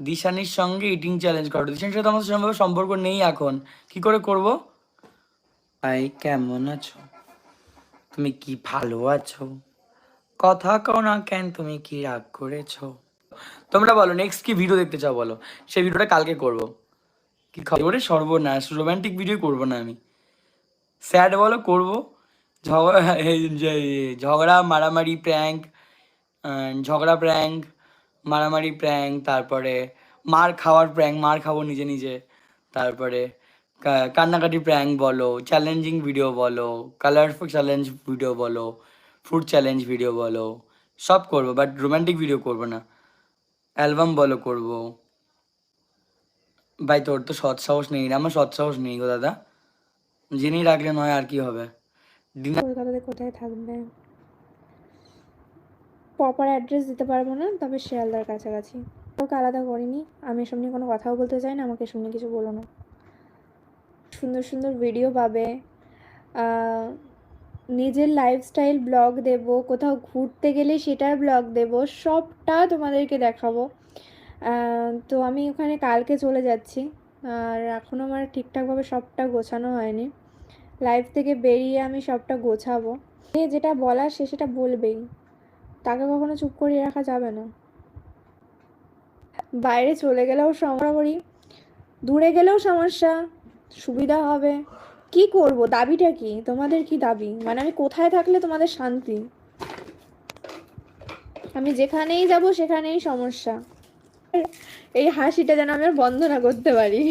দিশানির সঙ্গে eating challenge করো। দিশানির সাথে আমার সেরকমভাবে সম্পর্ক নেই এখন। কি করে করব? ভাই কেমন আছো? তুমি কি ভালো আছো? কথা কও না কেন তুমি কি রাগ করেছ? তোমরা বলো নেক্সট কি ভিডিও দেখতে চাও বলো? সেই ভিডিওটা কালকে করব। কি খবরে? সর্বনাশ রোমান্টিক ভিডিও করব না আমি। স্যাড বলো করব। ঝগড়া ঝগড়া মারামারি প্র্যাঙ্ক ঝগড়া প্র্যাঙ্ক মারামারি প্র্যাঙ্ক তারপরে মার খাওয়ার প্র্যাঙ্ক মার খাব নিজে নিজে। তারপরে কান্নাকাটি প্র্যাঙ্ক বলো চ্যালেঞ্জিং ভিডিও বলো কালারফুল চ্যালেঞ্জ ভিডিও বলো ফুড চ্যালেঞ্জ ভিডিও বলো, সব করব বাট রোমান্টিক ভিডিও করব না। অ্যালবাম বলো করব। ভাই, তোর তো সৎ সাহস নেই, আমার সৎ সাহস নেই গো দাদা। জেনেই রাখলে নয় আর কি হবে। কোথায় থাকবে? প্রপার অ্যাড্রেস দিতে পারব না, তবে শিয়ালদার কাছাকাছি। ওকে আলাদা করিনি, আমি এসব নিয়ে কোনো কথাও বলতে চাই না, আমাকে এসব নিয়ে কিছু বলো না। সুন্দর সুন্দর ভিডিও পাবে। নিজের লাইফস্টাইল ব্লগ দেব, কোথাও ঘুরতে গেলে সেটার ব্লগ দেব, সবটা তোমাদেরকে দেখাবো। তো আমি ওখানে কালকে চলে যাচ্ছি, আর এখনও আমার ঠিকঠাকভাবে সবটা গোছানো হয়নি। লাইফ থেকে বেরিয়ে আমি সবটা গোছাবো। যেটা বলার সে সেটা বলবেই। তাকে কখনো চুপ করিয়ে রাখা যাবে না। বাইরে চলে গেলেও সমস্যা করি দূরে গেলেও সমস্যা, সুবিধা হবে। কি করব? দাবিটা কি? তোমাদের কি দাবি? মানে আমি কোথায় থাকলে তোমাদের শান্তি? আমি যেখানেই যাব সেখানেই সমস্যা। এই হাসিটা যেন আমি আর বন্ধ না করতে পারি।